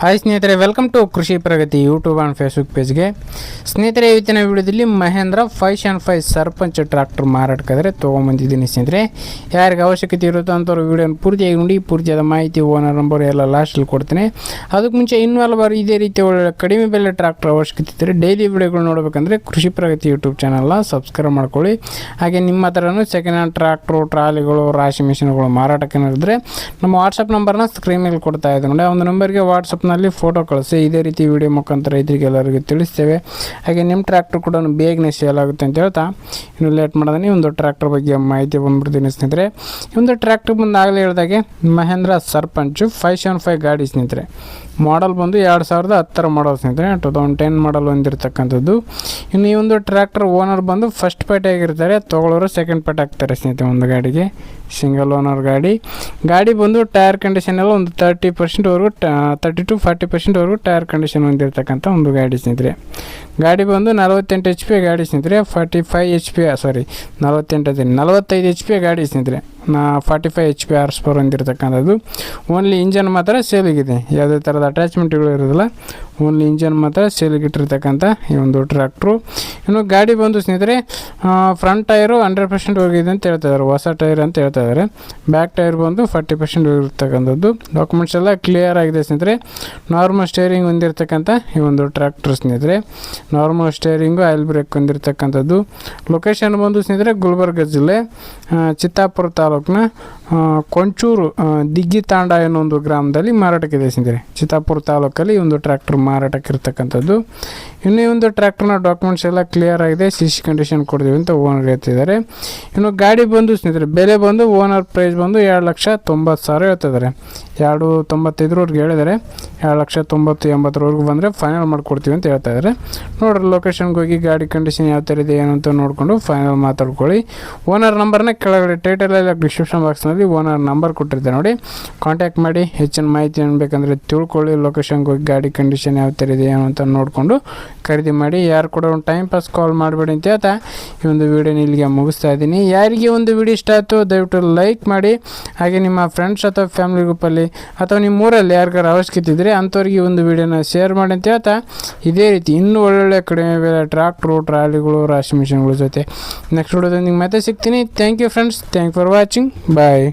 Hi ಸ್ನೇಹಿತರೆ welcome to Krishi Pragati YouTube and Facebook ಪೇಜ್ಗೆ ಸ್ನೇಹಿತರೆ, ಇವತ್ತಿನ ವಿಡಿಯೋದಲ್ಲಿ ಮಹೇಂದ್ರ ಫೈವ್ ಶ್ಯಾಂಡ್ ಫೈವ್ ಸರ್ಪಂಚ್ ಟ್ರ್ಯಾಕ್ಟರ್ ಮಾರಾಟಕ್ಕಾದರೆ ತೊಗೊಂಬಂದಿದ್ದೀನಿ ಸ್ನೇಹಿತರೆ. ಯಾರಿಗೆ ಅವಶ್ಯಕತೆ ಇರುತ್ತೋ ಅಂಥವ್ರು ವಿಡಿಯೋನ ಪೂರ್ತಿಯಾಗಿ ನೋಡಿ, ಪೂರ್ತಿಯಾದ ಮಾಹಿತಿ ಓನರ್ ನಂಬರ್ ಎಲ್ಲ ಲಾಸ್ಟಲ್ಲಿ ಕೊಡ್ತೀನಿ. ಅದಕ್ಕೆ ಮುಂಚೆ ಇನ್ನೂ ಹಲವಾರು ಇದೇ ರೀತಿ ಒಳ್ಳೆ ಕಡಿಮೆ ಬೆಲೆ ಟ್ರ್ಯಾಕ್ಟರ್ ಅವಶ್ಯಕತೆ ಇದ್ದರೆ ಡೈಲಿ ವಿಡಿಯೋಗಳು ನೋಡಬೇಕಂದ್ರೆ ಕೃಷಿ ಪ್ರಗತಿ ಯೂಟ್ಯೂಬ್ ಚಾನಲ್ನ ಸಬ್ಸ್ಕ್ರೈಬ್ ಮಾಡ್ಕೊಳ್ಳಿ. ಹಾಗೆ ನಿಮ್ಮ ಹತ್ರನೂ ಸೆಕೆಂಡ್ ಹ್ಯಾಂಡ್ ಟ್ರ್ಯಾಕ್ಟ್ರು ಟ್ರಾಲಿಗಳು, ರಾಶಿ ಮಿಷಿನ್ಗಳು ಮಾರಾಟಕ್ಕೆ ಇದ್ದರೆ ನಮ್ಮ ವಾಟ್ಸಪ್ ನಂಬರ್ನ ಸ್ಕ್ರೀನ್ ಮೇಲೆ ಕೊಡ್ತಾ ಇದ್ದೀನಿ. ನೋಡಿ ಆ ಒಂದು ನಂಬರ್ಗೆ ವಾಟ್ಸಪ್ನಲ್ಲಿ ಫೋಟೋ ಕಳಿಸಿ. ಇದೇ ರೀತಿ ವಿಡಿಯೋ ಮುಖಾಂತರ ರೈತರಿಗೆ ಎಲ್ಲರಿಗೂ ತಿಳಿಸ್ತೇವೆ. ಹಾಗೆ ನಿಮ್ಮ ಟ್ರ್ಯಾಕ್ಟರ್ ಕೂಡ ಬೇಗನೆ ಸೇಲ್ ಆಗುತ್ತೆ ಅಂತ ಹೇಳ್ತಾ. ಇನ್ನು ಲೇಟ್ ಮಾಡೋದೇ ಈ ಒಂದು ಟ್ರ್ಯಾಕ್ಟರ್ ಬಗ್ಗೆ ಮಾಹಿತಿ ಬಂದ್ಬಿಡ್ತೀನಿ ಸ್ನೇಹಿತರೆ. ಒಂದು ಟ್ರ್ಯಾಕ್ಟರ್ ಬಂದು ಆಗಲೇ ಹೇಳಿದಾಗೆ Mahindra Sarpanch five seven five ಗಾಡಿ ಸ್ನೇಹಿತರೆ. ಮಾಡಲ್ ಬಂದು ಎರಡು ಸಾವಿರದ ಹತ್ತರ ಮಾಡಲ್ ಸ್ನೇಹಿತರೆ. ಟು ತೌಸಂಡ್ ಟೆನ್ ಮಾಡಲ್ ಹೊಂದಿರತಕ್ಕಂಥದ್ದು ಇನ್ನು ಈ ಒಂದು ಟ್ರ್ಯಾಕ್ಟರ್ ಓನರ್ ಬಂದು ಫಸ್ಟ್ ಪೇಟೆ ಆಗಿರ್ತಾರೆ ತೊಗೊಳೋರು ಸೆಕೆಂಡ್ ಪೇಟೆ ಆಗ್ತಾರೆ ಸ್ನೇಹಿತರೆ ಒಂದು ಗಾಡಿಗೆ. ಸಿಂಗಲ್ ಓನರ್ ಗಾಡಿ. ಗಾಡಿ ಬಂದು ಟೈರ್ ಕಂಡೀಷನ್ ಎಲ್ಲ ಒಂದು ತರ್ಟಿ ಪರ್ಸೆಂಟ್ವರೆಗೂ ತರ್ಟಿ ಟು ಫಾರ್ಟಿ ಪರ್ಸೆಂಟ್ವರೆಗೂ ಟೈರ್ ಕಂಡೀಷನ್ ಹೊಂದಿರತಕ್ಕಂಥ ಒಂದು ಗಾಡಿ ಸ್ನೇಹಿತರೆ. ಗಾಡಿ ಬಂದು ನಲವತ್ತೆಂಟು ಎಚ್ ಪಿ ಗಾಡಿ ಸ್ನೇಹಿತರೆ forty five H P sorry ನಲವತ್ತೆಂಟು ಅದೇ, ನಲವತ್ತೈದು ಎಚ್ ಪಿ ಗಾಡಿ ಸ್ನೇಹಿತರೆ. Forty five H P horse power ಹೊಂದಿರತಕ್ಕಂಥದ್ದು. Only engine ಮಾತ್ರ ಸೇಲಿಗಿದೆ ಯಾವುದೇ ಥರದ ಅಟ್ಯಾಚ್ಮೆಂಟ್ಗಳು ಇರೋದಿಲ್ಲ. ಓನ್ಲಿ ಇಂಜನ್ ಮಾತ್ರ ಸೇಲಿಗಿಟ್ಟಿರ್ತಕ್ಕಂಥ ಈ ಒಂದು ಟ್ರ್ಯಾಕ್ಟ್ರು ಇನ್ನು ಗಾಡಿ ಬಂದು ಸ್ನೇಹಿತರೆ ಫ್ರಂಟ್ ಟೈರು ಹಂಡ್ರೆಡ್ ಪರ್ಸೆಂಟ್ ಹೋಗಿದೆ ಅಂತ ಹೇಳ್ತಾ ಇದ್ದಾರೆ ಹೊಸ ಟೈರ್ ಅಂತ ಹೇಳ್ತಾ ಇದ್ದಾರೆ ಬ್ಯಾಕ್ ಟೈರ್ ಬಂದು ಫಾರ್ಟಿ ಪರ್ಸೆಂಟ್ ಇರ್ತಕ್ಕಂಥದ್ದು ಡಾಕ್ಯುಮೆಂಟ್ಸ್ ಎಲ್ಲ ಕ್ಲಿಯರ್ ಆಗಿದೆ ಸ್ನೇಹಿತರೆ. ನಾರ್ಮಲ್ ಸ್ಟೇರಿಂಗ್ ಹೊಂದಿರತಕ್ಕಂಥ ಈ ಒಂದು ಟ್ರ್ಯಾಕ್ಟ್ರ್ ಸ್ನೇಹಿತರೆ. ನಾರ್ಮಲ್ ಸ್ಟೇರಿಂಗು ಆಯಿಲ್ ಬ್ರೇಕ್ ಹೊಂದಿರತಕ್ಕಂಥದ್ದು. ಲೊಕೇಶನ್ ಬಂದು ಸ್ನೇಹಿತರೆ ಗುಲ್ಬರ್ಗ ಜಿಲ್ಲೆ ಚಿತ್ತಾಪುರ ತಾಲೂಕಿನ ಆ, ಕೊಂಚೂರು ದಿಗ್ಗಿ ತಾಂಡ ಅನ್ನೋ ಒಂದು ಗ್ರಾಮದಲ್ಲಿ ಮಾರಾಟಕ್ಕಿದೆ ಸ್ನೇಹಿತರೆ ಚಿತ್ತಾಪುರ ತಾಲೂಕಲ್ಲಿ ಒಂದು ಟ್ರ್ಯಾಕ್ಟರ್ ಮಾರಾಟಕ್ಕೆ ಇರ್ತಕ್ಕಂಥದ್ದು ಇನ್ನು ಒಂದು ಟ್ರ್ಯಾಕ್ಟರ್ನ ಡಾಕ್ಯುಮೆಂಟ್ಸ್ ಎಲ್ಲ ಕ್ಲಿಯರ್ ಆಗಿದೆ ಸಿ ಸಿ ಕಂಡೀಷನ್ ಕೊಡ್ತೀವಿ ಅಂತ ಓನರ್ ಹೇಳ್ತಿದ್ದಾರೆ. ಇನ್ನು ಗಾಡಿ ಬಂದು ಸ್ನೇಹಿತರೆ ಬೆಲೆ ಬಂದು ಓನರ್ ಪ್ರೈಸ್ ಬಂದು ಎರಡು ಲಕ್ಷ ತೊಂಬತ್ತು ಸಾವಿರ ಹೇಳ್ತಿದ್ದಾರೆ. ಎರಡು ತೊಂಬತ್ತೈದರವರೆಗೆ ಹೇಳಿದ್ದಾರೆ. ಎರಡು ಲಕ್ಷ ತೊಂಬತ್ತು ಎಂಬತ್ತರವರೆಗೂ ಬಂದರೆ ಫೈನಲ್ ಮಾಡಿಕೊಡ್ತೀವಿ ಅಂತ ಹೇಳ್ತಾ ಇದ್ದಾರೆ. ನೋಡ್ರಿ ಲೊಕೇಶನ್ಗೆ ಹೋಗಿ ಗಾಡಿ ಕಂಡೀಷನ್ ಯಾವ ಥರ ಇದೆ ಏನು ಅಂತ ನೋಡಿಕೊಂಡು ಫೈನಲ್ ಮಾತಾಡ್ಕೊಳ್ಳಿ. ಓನರ್ ನಂಬರ್ನ ಕೆಳಗಡೆ ಟೈಟಲಲ್ಲಿ ಡಿಸ್ಕ್ರಿಪ್ಷನ್ ಬಾಕ್ಸ್ನಲ್ಲಿ ಓನರ್ ನಂಬರ್ ಕೊಟ್ಟಿರ್ತಾರೆ ನೋಡಿ. ಕಾಂಟ್ಯಾಕ್ಟ್ ಮಾಡಿ, ಹೆಚ್ಚಿನ ಮಾಹಿತಿ ಏನು ತಿಳ್ಕೊಳ್ಳಿ ಲೊಕೇಶನ್ಗೆ ಹೋಗಿ ಗಾಡಿ ಕಂಡೀಷನ್ ಯಾವ ಥರ ಇದೆ ಅಂತ ನೋಡಿಕೊಂಡು ಖರೀದಿ ಮಾಡಿ. ಯಾರು ಕೂಡ ಒಂದು ಟೈಮ್ ಪಾಸ್ ಕಾಲ್ ಮಾಡಬೇಡಿ ಅಂತ ಹೇಳ್ತಾ ಈ ಒಂದು ವಿಡಿಯೋನ ಇಲ್ಲಿಗೆ ಮುಗಿಸ್ತಾ ಇದ್ದೀನಿ. ಯಾರಿಗೆ ಒಂದು ವಿಡಿಯೋ ಇಷ್ಟ ಆಯಿತು, ದಯವಿಟ್ಟು ಲೈಕ್ ಮಾಡಿ. ಹಾಗೆ ನಿಮ್ಮ ಫ್ರೆಂಡ್ಸ್ ಅಥವಾ ಫ್ಯಾಮಿಲಿ ಗ್ರೂಪಲ್ಲಿ ಅಥವಾ ನಿಮ್ಮ ಊರಲ್ಲಿ ಯಾರಿಗಾರು ಅವಶ್ಯಕತೆ ಇದ್ದರೆ ಅಂಥವ್ರಿಗೆ ಒಂದು ವಿಡಿಯೋನ ಶೇರ್ ಮಾಡಿ ಅಂತ ಹೇಳ್ತಾ ಇದೇ ರೀತಿ ಇನ್ನೂ ಒಳ್ಳೊಳ್ಳೆ ಕಡಿಮೆ ಬೆಲೆ ಟ್ರಾಕ್ಟ್ರು ಟ್ರಾಲಿಗಳು ರಾಶಿ ಮಿಷಿನ್ಗಳ ಜೊತೆ. ನೆಕ್ಸ್ಟ್ ವಿಡಿಯೋದೊಂದಿಗೆ ಮತ್ತೆ ಸಿಗ್ತೀನಿ. Thank you friends thank for watching bye